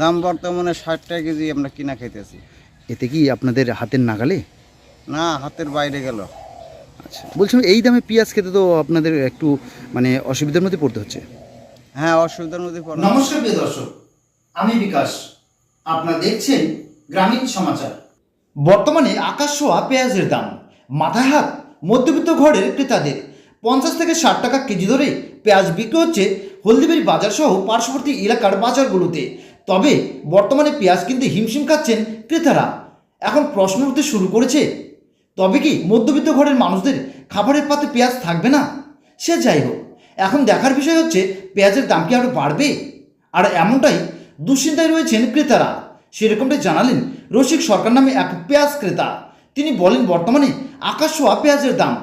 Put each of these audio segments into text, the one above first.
দাম বর্তমানে ষাট টাকা কেজি আমরা কিনা খাইতেছি। এতে কি আপনাদের হাতের নাগালে? না হাতের বাইরে গেল। আচ্ছা বলছিলাম এই দামে পেঁয়াজ খেতে তো আপনাদের একটু মানে অসুবিধার মধ্যে পড়তে হচ্ছে। হ্যাঁ অসুবিধার মধ্যে পড়ে। নমস্কার প্রিয় দর্শক আমি বিকাশ। আপনারা দেখছেন গ্রামীণ সমাচার। বর্তমানে আকাশ ছোঁয়া পেঁয়াজের দাম। মাথায় হাত মধ্যবিত্ত ঘরের ক্রেতাদের। পঞ্চাশ থেকে ষাট টাকা কেজি ধরে পেঁয়াজ বিক্রি হচ্ছে হলদিবাড়ি বাজার সহ পার্শ্ববর্তী এলাকার বাজারগুলোতে। তবে বর্তমানে পেঁয়াজ কিনতে হিমশিম খাচ্ছেন ক্রেতারা। এখন প্রশ্ন উঠতে শুরু করেছে, তবে কি মধ্যবিত্ত ঘরের মানুষদের খাবারের পাতে পেঁয়াজ থাকবে না? সে যাই হোক, এখন দেখার বিষয় হচ্ছে পেঁয়াজের দাম কি আরও বাড়বে? আর এমনটাই দুশ্চিন্তায় রয়েছেন ক্রেতারা। সেরকমটাই জানালেন রসিক সরকার নামে এক পেঁয়াজ ক্রেতা। তিনি বলেন, বর্তমানে আকাশ ছোঁয়া পেঁয়াজের দাম।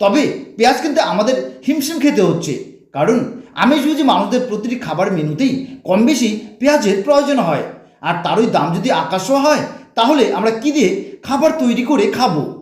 তবে পেঁয়াজ কিনতে আমাদের হিমশিম খেতে হচ্ছে। কারণ আমিষভোজী মানুষদের প্রতিটি খাবার মেনুতেই কম বেশি পেঁয়াজের প্রয়োজন হয়। আর তারই দাম যদি আকাশ হয়, তাহলে আমরা কী দিয়ে খাবার তৈরি করে খাব?